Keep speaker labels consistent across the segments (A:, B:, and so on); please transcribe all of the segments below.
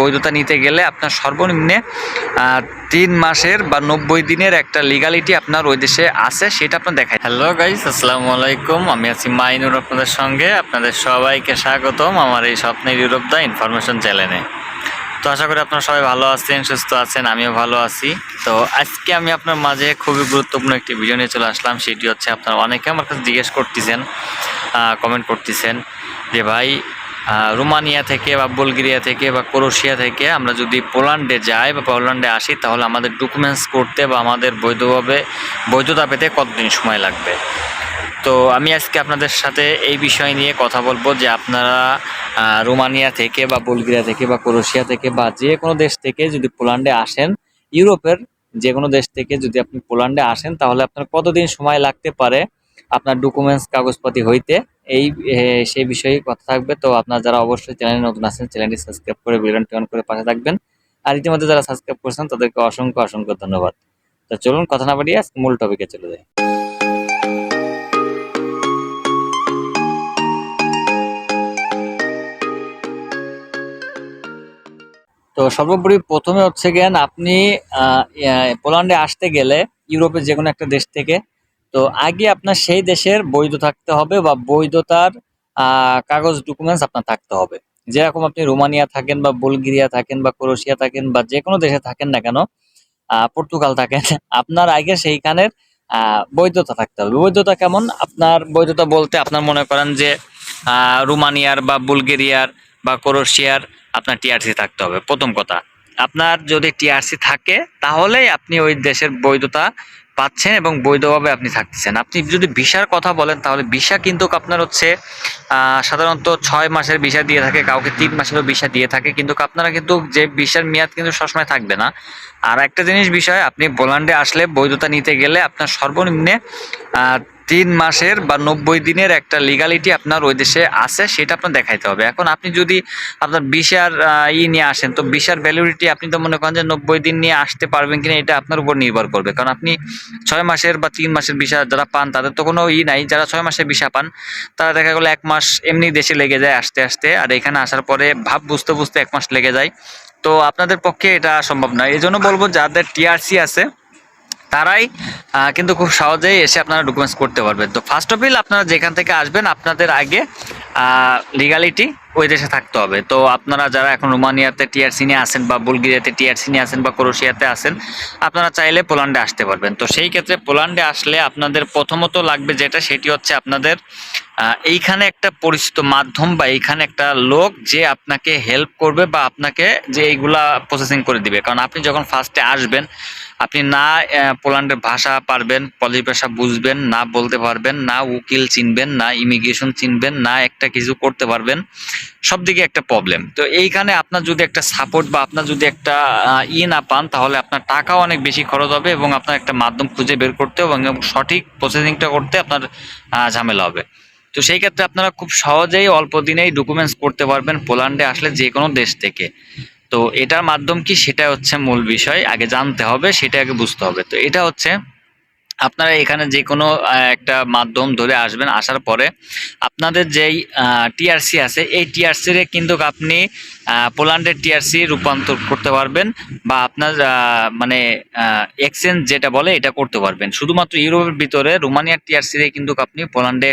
A: বৈধতা নিতে গেলে আপনার সর্বনিম্নে তিন মাসের বা নব্বই দিনের একটা লিগালিটি আপনার ওই দেশে আছে, সেটা আপনার দেখায় হ্যালো গাইস আসসালামু আলাইকুম। আমি আছি মাইনুর আপনাদের সঙ্গে। আপনাদের সবাইকে স্বাগতম আমার এই স্বপ্নের ইউরোপ দা ইনফরমেশন চ্যানেলে তো আশা করি আপনারা সবাই ভালো আছেন, সুস্থ আছেন, আমিও ভালো আছি। তো আজকে আমি আপনার মাঝে খুবই গুরুত্বপূর্ণ একটি ভিডিও নিয়ে চলে আসলাম। সেটি হচ্ছে আপনারা অনেকে আমার কাছে জিজ্ঞেস করতেছেন কমেন্ট করতেছেন যে ভাই রোমানিয়া থেকে বা বুলগেরিয়া থেকে বা ক্রোশিয়া থেকে আমরা যদি পোল্যান্ডে যাই বা পোল্যান্ডে আসি, তাহলে আমাদের ডকুমেন্টস করতে বা আমাদের বৈধভাবে, বৈধতা পেতে কতদিন সময় লাগবে? তো আমি আজকে আপনাদের সাথে এই বিষয় নিয়ে কথা বলব যে আপনারা রোমানিয়া থেকে বা বুলগেরিয়া থেকে বা ক্রোশিয়া থেকে বা যে কোনো দেশ থেকে যদি পোল্যান্ডে আসেন, ইউরোপের যে কোনো দেশ থেকে যদি আপনি পোল্যান্ডে আসেন, তাহলে আপনার কতদিন সময় লাগতে পারে আপনার ডকুমেন্টস কাগজপাতি হইতে? এই সেই বিষয়ে কথা থাকবে। তো আপনারা যারা অবশ্যই চ্যানেলে নতুন আছেন, চ্যানেলটি সাবস্ক্রাইব করে বেলনটি অন করে পাশে থাকবেন। আর ইতিমধ্যে যারা সাবস্ক্রাইব করেছেন, তাদেরকে অসংখ্য অসংখ্য ধন্যবাদ। তো চলুন, কথা না বাড়িয়ে আজকে মূল টপিকে চলে যাই। তো সর্বোপরি প্রথমে হচ্ছে গিয়ান আপনি পোল্যান্ডে আসতে গেলে ইউরোপের যে কোনো একটা দেশ থেকে তো আগে আপনার সেই দেশের বৈধ থাকতে হবে বা বৈধতার কাগজ ডকুমেন্টস আপনার থাকতে হবে। যেরকম আপনি রোমানিয়া থাকেন বা বুলগেরিয়া থাকেন বা ক্রোশিয়া থাকেন বা যে কোনো দেশে থাকেন না কেন পর্তুগাল থাকেন, আপনার আগে সেইখানের বৈধতা থাকতে হবে। বৈধতা কেমন? আপনার বৈধতা বলতে আপনার মনে করেন যে রোমানিয়ার বা বুলগেরিয়ার বা ক্রোশিয়ার আপনার টিআরসি থাকতে হবে। প্রথম কথা। আপনার যদি টিআরসি থাকে, তাহলেই আপনি ওই দেশের বৈধতা পাচ্ছেন এবং বৈধভাবে আপনি থাকতেছেন। আপনি যদি ভিসার কথা বলেন, তাহলে ভিসা কিন্তু আপনার হচ্ছে সাধারণত ছয় মাসের ভিসা দিয়ে থাকে, কাউকে তিন মাসেরও ভিসা দিয়ে থাকে, কিন্তু আপনারা কিন্তু যে ভিসার মেয়াদ কিন্তু সবসময় থাকবে না। আর একটা জিনিস বিষয়, আপনি পোল্যান্ডে আসলে বৈধতা নিতে গেলে আপনার সর্বনিম্নে তিন মাসের বা নব্বই দিনের একটা লিগালিটি আপনার ওই দেশে আছে, সেটা আপনার দেখাইতে হবে। এখন আপনি যদি আপনার বিশার ই নিয়ে আসেন, তো বিশার ভ্যালিডিটি আপনি তো মনে করেন যে নব্বই দিন নিয়ে আসতে পারবেন কিনা, এটা আপনার উপর নির্ভর করবে। কারণ আপনি ছয় মাসের বা তিন মাসের ভিসা যারা পান, তাদের তো কোনো ই নাই। যারা ছয় মাসের ভিসা পান, তারা দেখা গেলো এক মাস এমনি দেশে লেগে যায় আসতে আসতে, আর এখানে আসার পরে ভাব বুঝতে বুঝতে এক মাস লেগে যায়। তো আপনাদের পক্ষে এটা সম্ভব নয়। এই জন্য বলব, যাদের টিআরসি আছে তারাই কিন্তু খুব সহজেই এসে আপনারা ডকুমেন্টস করতে পারবেন। তো ফার্স্ট অফ অল আপনারা যেখান থেকে আসবেন, আপনাদের আগে লিগালিটি ওই দেশে থাকতে হবে। তো আপনারা যারা এখন রোমানিয়াতে টিআরসি নিয়ে আসেন বা বুলগেরিয়াতে টিআরসি নিয়ে আসেন বা ক্রোশিয়াতে আসেন আপনারা চাইলে পোল্যান্ডে আসতে পারবেন। তো সেই ক্ষেত্রে পোল্যান্ডে আসলে আপনাদের প্রথমত লাগবে যেটা, সেটি হচ্ছে আপনাদের এইখানে একটা পরিচিত মাধ্যম বা এইখানে একটা লোক যে আপনাকে হেল্প করবে বা আপনাকে যে এইগুলা প্রসেসিং করে দিবে। কারণ আপনি যখন ফার্স্টে আসবেন, আপনি না পোল্যান্ডের ভাষা পারবেন, পলি ভাষা বুঝবেন, না বলতে পারবেন, না উকিল চিনবেন, না ইমিগ্রেশন চিনবেন, না একটা কিছু করতে পারবেন। সব দিকে একটা প্রবলেম তো এইখানে আপনার যদি একটা সাপোর্ট বা আপনার যদি একটা ই না পান, তাহলে আপনার টাকাও অনেক বেশি খরচ হবে এবং আপনার একটা মাধ্যম খুঁজে বের করতে এবং সঠিক প্রসেসিংটা করতে আপনার ঝামেলা হবে। তো সেই ক্ষেত্রে আপনারা খুব সহজেই অল্প দিনেই ডকুমেন্টস করতে পারবেন পোল্যান্ডে আসলে যে কোনো দেশ থেকে। তো এটার মাধ্যম কি? সেটা হচ্ছে মূল বিষয়। আগে জানতে হবে সেটা আগে বুঝতে হবে। তো এটা হচ্ছে আপনারা এখানে যে কোনো একটা মাধ্যম ধরে আসবেন, আসার পরে আপনাদের যেই টিআরসি আছে, এই টিআরসি রে কিন্তু আপনি পোল্যান্ডের টিআরসি রূপান্তর করতে পারবেন বা আপনার মানে এক্সচেঞ্জ যেটা বলে এটা করতে পারবেন। শুধুমাত্র ইউরোপের ভিতরে রোমানিয়ার টিআরসি রে কিন্তু আপনি পোল্যান্ডে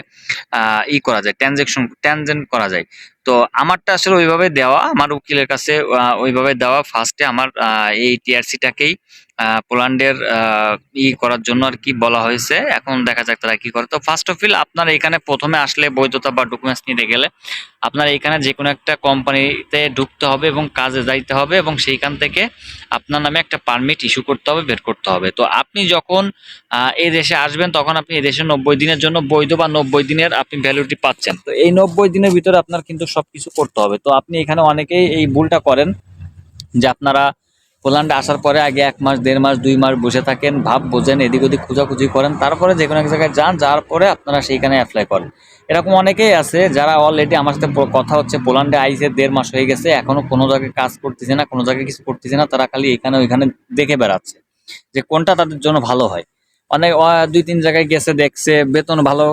A: ই করা যায় ট্রানজেকশন ট্রানজেন্ট করা যায়। তো আমারটা আসলে ওইভাবে দেওয়া, আমার উকিলের কাছে ওইভাবে দেওয়া ফার্স্টে আমার এই টিআরসিটাকেই পোল্যান্ডের ই করার জন্য আর কি বলা হয়েছে। এখন দেখা যাক তারা কি করে। তো ফার্স্ট অফ অল আপনার এখানে প্রথমে আসলে বৈধতা বা ডকুমেন্টস নিতে গেলে আপনার এখানে যে কোনো একটা কোম্পানিতে ঢুকতে হবে এবং কাজে যাইতে হবে এবং সেইখান থেকে আপনার নামে একটা পারমিট ইস্যু করতে হবে, বের করতে হবে। তো আপনি যখন এই দেশে আসবেন, তখন আপনি এই দেশে নব্বই দিনের জন্য বৈধ বা নব্বই দিনের আপনি ভ্যালিডিটি পাচ্ছেন। তো এই নব্বই দিনের ভিতরে আপনার কিন্তু সবকিছু করতে হবে। তো আপনি এখানে অনেকেই এই ভুলটা করেন যে আপনারা পোল্যান্ডে আসার পরে আগে এক মাস, দেড় মাস, দুই মাস বসে থাকেন, ভাব বোঝেন, এদিক ওদিক খোঁজাখুঁজি করেন, তারপরে যে কোনো এক জায়গায় যান, যাওয়ার পরে আপনারা সেইখানে অ্যাপ্লাই করেন। এরকম অনেকেই আছে যারা অলরেডি আমার সাথে কথা হচ্ছে, পোল্যান্ডে আইসে দেড় মাস হয়ে গেছে, এখনও কোনো জায়গায় কাজ করতেছে না, কোনো জায়গায় কিছু করতেছে না, তারা খালি এখানে ওইখানে দেখে বেড়াচ্ছে যে কোনটা তাদের জন্য ভালো হয়। অনেক দুই তিন জায়গায় গেছে, দেখছে, বেতন ভালো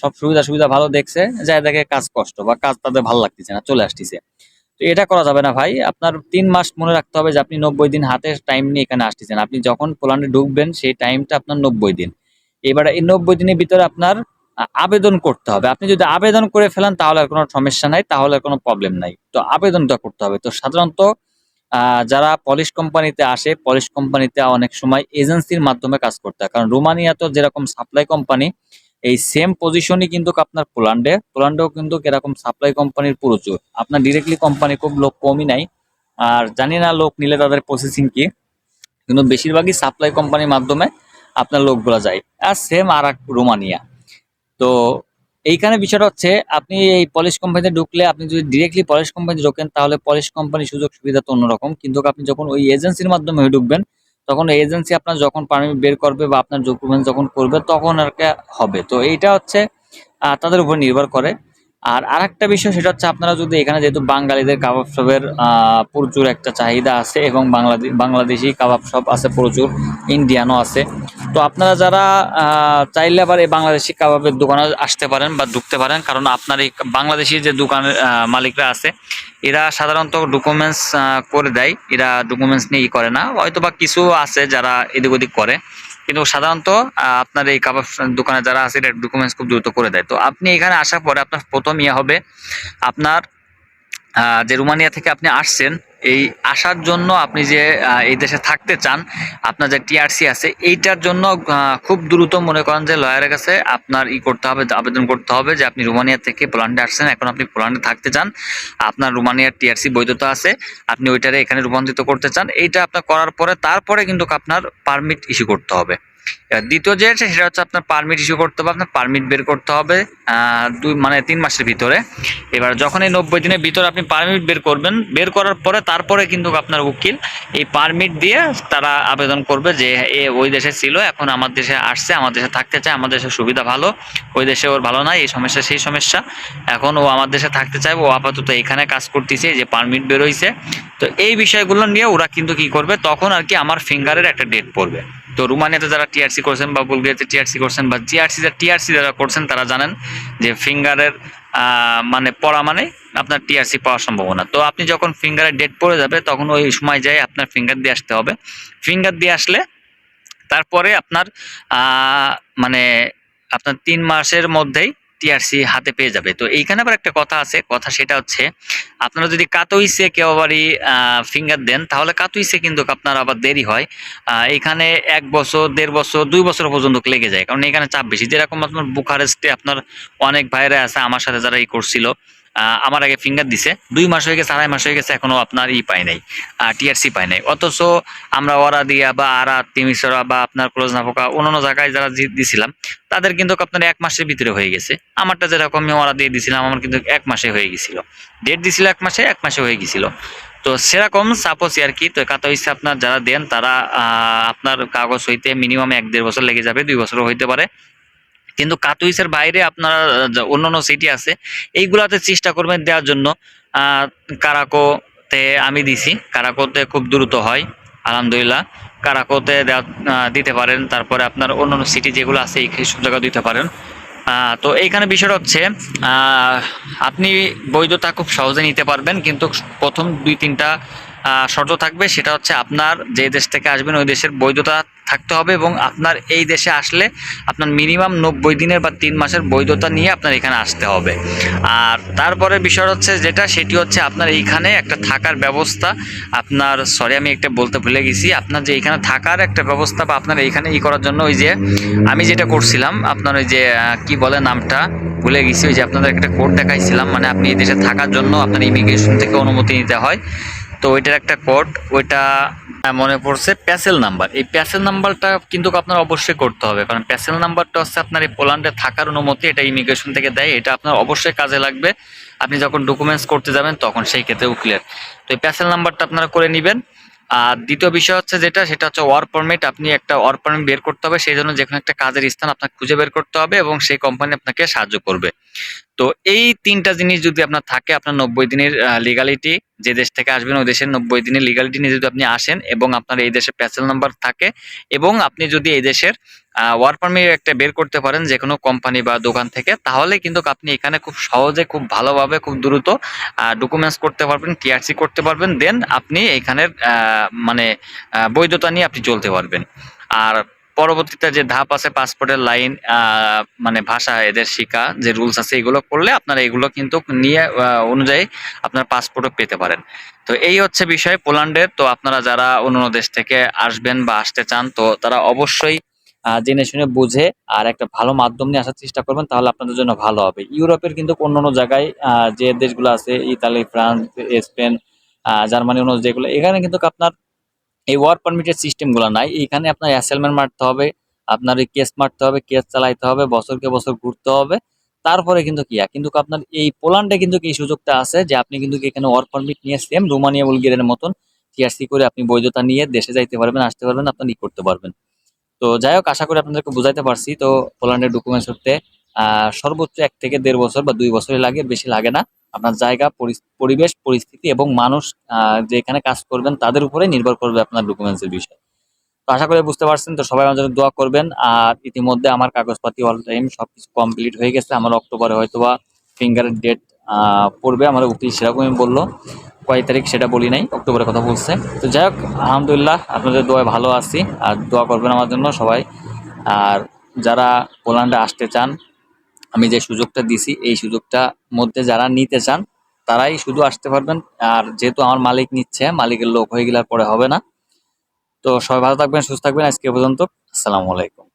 A: সব সুবিধা সুবিধা ভালো দেখছে, যায় দেখে কাজ কষ্ট বা কাজ তাদের ভালো লাগতেছে না, চলে আসতেছে। তো এটা করা যাবে না ভাই, আপনার তিন মাস মনে রাখতে হবে যে আপনি নব্বই দিন হাতে টাইম নিয়ে এখানে আসতেছেন। আপনি যখন পোল্যান্ডে ঢুকবেন, সেই টাইমটা আপনার নব্বই দিন। এবার এই নব্বই দিনের ভিতরে আপনার আবেদন করতে হবে। আপনি যদি আবেদন করে ফেলেন, তাহলে আর কোনো সমস্যা নাই, তাহলে কোনো প্রবলেম নাই। তো আবেদনটা করতে হবে। তো সাধারণত যারা পলিশ কোম্পানিতে আসে পলিশ কোম্পানিতে অনেক সময় এজেন্সির মাধ্যমে কাজ করতে হয়। কারণ রোমানিয়া তো যেরকম সাপ্লাই কোম্পানি এই সেম পজিশনই কিন্তু আপনার পোল্যান্ডে পোল্যান্ডেও কিন্তু এরকম সাপ্লাই কোম্পানির প্রচুর। আপনার ডিরেক্টলি কোম্পানি খুব লোক কমই নাই। আর জানি না লোক নিলে তাদের প্রসেসিং কি। কিন্তু বেশিরভাগই সাপ্লাই কোম্পানির মাধ্যমে আপনার লোকগুলো যায়। আর সেম আর রোমানিয়া তো এইখানে বিষয়টা হচ্ছে, আপনি এই পলিশ কোম্পানিতে ঢুকলে আপনি যদি ডিরেক্টলি পলিশ কোম্পানি ঢোকেন, তাহলে পলিশ কোম্পানির সুযোগ সুবিধা তো অন্যরকম। কিন্তু আপনি যখন ওই এজেন্সির মাধ্যমে ঢুকবেন, তখন এজেন্সি আপনার যখন পারমিট বের করবে বা আপনার ডকুমেন্টস যখন করবে, তখন আর হবে। তো এইটা হচ্ছে তাদের উপর নির্ভর করে। আর আরেকটা বিষয় সেটা হচ্ছে আপনারা যদি এখানে যেহেতু বাঙালিদের কাবাব শপের প্রচুর একটা চাহিদা আছে এবং বাংলাদেশ বাংলাদেশি কাবাব শপ আছে প্রচুর, ইন্ডিয়ানও আছে, তো আপনারা যারা চাইলে আবার এই বাংলাদেশি কাবাবের দোকানে আসতে পারেন বা ঢুকতে পারেন, কারণ আপনার এই বাংলাদেশি যে দোকানের মালিকরা আছে, এরা সাধারণত ডকুমেন্টস করে দেয়, এরা ডকুমেন্টস নিয়ে ই করে না হয়তো বা কিছু আছে যারা এদিক ওদিক করে কিন্তু সাধারণত আপনার এই কাবাব দোকানে যারা আছে, এটা ডকুমেন্টস খুব দ্রুত করে দেয়। তো আপনি এখানে আসার পরে আপনার প্রথম ইয়ে হবে, আপনার যে রুমানিয়া থেকে আপনি আসছেন এই আসার জন্য আপনি যে এই দেশে থাকতে চান, আপনার যে টিআরসি আছে, এইটার জন্য খুব দ্রুত মনে করেন যে লয়ারের কাছে আপনার ই করতে হবে, আবেদন করতে হবে যে আপনি রোমানিয়া থেকে পোল্যান্ডে আসছেন, এখন আপনি পোল্যান্ডে থাকতে চান, আপনার রোমানিয়ার টিআরসি বৈধতা আছে, আপনি ওইটারে এখানে রূপান্তরিত করতে চান, এইটা আপনার করার পরে, তারপরে কিন্তু আপনার পারমিট ইস্যু করতে হবে। দ্বিতীয় যে সেটা হচ্ছে আপনার পারমিট ইস্যু করতে হবে, আপনার পারমিট বের করতে হবে দুই মানে তিন মাসের ভিতরে। এবার যখন এই নব্বই দিনের ভিতরে আপনি পারমিট বের করবেন, বের করার পরে তারপরে কিন্তু আপনার উকিল এই পারমিট দিয়ে তারা আবেদন করবে যে, এ, ওই দেশে ছিল, এখন আমার দেশে আসছে, আমার দেশে থাকতে চায়, আমার দেশের সুবিধা ভালো, ওই দেশে ওর ভালো নাই, এই সমস্যা, সেই সমস্যা। এখন ও আমার দেশে থাকতে চায়, ও আপাতত এখানে কাজ করতেছে যে পারমিট বেরোইছে তো এই বিষয়গুলো নিয়ে ওরা কিন্তু কি করবে? তখন আর কি আমার ফিঙ্গারের একটা ডেট পড়বে। তো রুমানিয়াতে যারা টিআরসি করছেন বা বুলগেরিয়াতে টিআরসি করছেন বা জিআরসি টিআরসি যারা করছেন, তারা জানেন যে ফিঙ্গারের মানে পড়া মানে আপনার টিআরসি পাওয়ার সম্ভাবনা। তো আপনি যখন ফিঙ্গারে ডেট পড়ে যাবে, তখন ওই সময় যায় আপনার ফিঙ্গার দিয়ে আসতে হবে। ফিঙ্গার দিয়ে আসলে তারপরে আপনার মানে আপনার তিন মাসের মধ্যেই টিআরসি হাতে পেয়ে যাবে। তো এইখানে আবার একটা কথা আছে, কথা সেটা হচ্ছে, আপনারা যদি কাতইসে কেউ আবারই ফিঙ্গার দেন, তাহলে কাতইসে কিন্তু আপনার আবার দেরি হয়। এখানে এক বছর, দেড় বছর, দুই বছর পর্যন্ত লেগে যায়। কারণ এখানে চাপ বেশি। যেরকম আপনার বুখারেস্টে আপনার অনেক ভাইরা আছে, আমার সাথে যারা এই করছিল আমার আগে ফিঙ্গার দিছে। দুই মাস হয়ে গেছে, আড়াই মাস হয়ে গেছে, এখনও আপনার ই পাই নাই টিআরসি পাই নাই। অথচ আমরা ওরা দিয়া বা আরা তিমিসরা বা আপনার ক্লোজ নাফকা অন্যান্য জায়গায় যারা দিছিলাম, তাদের কিন্তু আপনার এক মাসের ভিতরে হয়ে গেছে। আমারটা যেরকম ওরা দিয়ে দিছিলাম, আমার কিন্তু এক মাসে হয়ে গেছিল। ডেট দিছিল এক মাসে এক মাসে হয়ে গেছিল। তো সেরকম সাপোজ আর কি, তো কাতা হইছে আপনার যারা দেন, তারা আপনার কাগজ হইতে মিনিমাম এক দেড় বছর লেগে যাবে, দুই বছরও হইতে পারে। কিন্তু কাতুইসের বাইরে আপনার অন্য অন্য সিটি আছে, এইগুলাতে চেষ্টা করবেন দেওয়ার জন্য। কারাকোতে আমি দিছি, কারাকোতে খুব দ্রুত হয়, আলহামদুলিল্লাহ। কারাকোতে দিতে পারেন, তারপরে আপনার অন্যান্য সিটি যেগুলো আছে, এই সব জায়গায় দিতে পারেন। তো এইখানে বিষয়টা হচ্ছে আপনি বৈধতা খুব সহজে নিতে পারবেন, কিন্তু প্রথম দুই তিনটা শর্ত থাকবে, সেটা হচ্ছে আপনার যে দেশ থেকে আসবেন, ওই দেশের বৈধতা থাকতে হবে এবং আপনার এই দেশে আসলে আপনার মিনিমাম নব্বই দিনের বা তিন মাসের বৈধতা নিয়ে আপনার এখানে আসতে হবে। আর তারপরে বিষয় হচ্ছে যেটা, সেটি হচ্ছে আপনার এইখানে একটা থাকার ব্যবস্থা, আপনার সরি আমি একটা বলতে ভুলে গেছি, আপনার যে এখানে থাকার একটা ব্যবস্থা বা আপনার এইখানে ই করার জন্য ওই যে আমি যেটা করছিলাম, আপনার ওই যে কি বলে নামটা, ভুলে গেছি, ওই যে আপনাদের একটা কোড দেখাইছিলাম মানে আপনি এই দেশে থাকার জন্য আপনার ইমিগ্রেশন থেকে অনুমতি নিতে হয়। তো ওইটার একটা কোড, ওইটা মনে পড়ছে প্যাসেল নাম্বার। এই প্যাসেল নাম্বারটা কিন্তু আপনার অবশ্যই করতে হবে, কারণ প্যাসেল নাম্বারটা হচ্ছে আপনার এই পোল্যান্ডে থাকার অনুমতি, এটা ইমিগ্রেশন থেকে দেয়, এটা আপনার অবশ্যই কাজে লাগবে। আপনি যখন ডকুমেন্টস করতে যাবেন, তখন সেই ক্ষেত্রে ক্লিয়ার তো এই প্যাসেল নাম্বারটা আপনারা করে নেবেন। আর দ্বিতীয় বিষয় হচ্ছে যেটা, সেটা হচ্ছে ওয়ার্ক পারমিট আপনি একটা ওয়ার্ক পারমিট বের করতে হবে, সেই জন্য যে কোনো একটা কাজের স্থান আপনাকে খুঁজে বের করতে হবে এবং সেই কোম্পানি আপনাকে সাহায্য করবে। তো এই তিনটা জিনিস যদি আপনার থাকে, আপনার নব্বই দিনের লিগালিটি যে দেশ থেকে আসবেন ওই দেশের নব্বই দিনের লিগালিটি নিয়ে যদি আপনি আসেন এবং আপনার এই দেশের প্যাসেল নাম্বার থাকে এবং আপনি যদি এই দেশের ওয়ার্ক পারমিট একটা বের করতে পারেন যে কোনো কোম্পানি বা দোকান থেকে, তাহলে কিন্তু আপনি এখানে খুব সহজে, খুব ভালোভাবে, খুব দ্রুত ডকুমেন্টস করতে পারবেন টিআরসি করতে পারবেন দেন আপনি এখানের মানে বৈধতা নিয়ে আপনি চলতে পারবেন। আর পরবর্তীতে যে ধাপ আছে পাসপোর্টের লাইন মানে ভাষা, এদের শিখা যে রুলস আছে, এগুলো করলে আপনারা এগুলো কিন্তু নিয়ে অনুযায়ী আপনার পাসপোর্টও পেতে পারেন। তো এই হচ্ছে বিষয় পোল্যান্ডের। তো আপনারা যারা অন্য দেশ থেকে আসবেন বা আসতে চান, তো তারা অবশ্যই জেনে শুনে বুঝে আর একটা ভালো মাধ্যম নিয়ে আসার চেষ্টা করবেন, তাহলে আপনাদের জন্য ভালো হবে। ইউরোপের কিন্তু অন্য অন্য জায়গায় যে দেশগুলো আছে, ইতালি, ফ্রান্স, স্পেন জার্মানি অন্য যেগুলো, এখানে কিন্তু আপনার এই ওয়ার্ক পারমিটের সিস্টেমগুলো নাই। এখানে আপনার অ্যাসাইনমেন্ট মারতে হবে, আপনার এই কেস মারতে হবে কেস চালাইতে হবে, বছরকে বছর ঘুরতে হবে। তারপরে কিন্তু কি কিন্তু আপনার এই পোল্যান্ডে কিন্তু এই সুযোগটা আছে যে আপনি কিন্তু এখানে ওয়ার্ক পারমিট নিয়ে সেম রোমানিয়া বুলগেরিয়ার মতন টিআরসি করে আপনি বৈধতা নিয়ে দেশে যাইতে পারবেন, আসতে পারবেন, আপনার ই করতে পারবেন। তো যাই হোক, আশা করি আপনাদেরকে বুঝাইতে পারছি। তো পোল্যান্ডের ডকুমেন্টস হতে সর্বোচ্চ এক থেকে দেড় বছর বা দুই বছরই লাগে, বেশি লাগে না। আপনার জায়গা পরিবেশ, পরিস্থিতি এবং মানুষ যে এখানে কাজ করবেন তাদের উপরে নির্ভর করবে আপনার ডকুমেন্টসের বিষয়। তো আশা করি বুঝতে পারছেন, তো সবাই আমার জন্য দোয়া করবেন। আর ইতিমধ্যে আমার কাগজপাতি অল টাইম সবকিছু কমপ্লিট হয়ে গেছে। আমার অক্টোবরে হয়তো বা ফিঙ্গারের ডেট পড়বে। আমার উকিল সেরকমই বলল। কয় তারিখ সেটা বলি নাই, অক্টোবরের কথা বলছে। তো যাই হোক, আলহামদুলিল্লাহ আপনাদের দোয়ায় ভালো আছি। আর দোয়া করবেন আমার জন্য সবাই। আর যারা পোল্যান্ডে আসতে চান আমি যে সুযোগটা দিছি, এই সুযোগটা মধ্যে যারা নিতে চান, তারাই শুধু আসতে পারবেন। আর যেহেতু আমার মালিক নিচ্ছে, মালিকের লোক হয়ে গেলে আর পরে হবে না। তো সবাই ভালো থাকবেন, সুস্থ থাকবেন আজকে পর্যন্ত। আসসালামু আলাইকুম।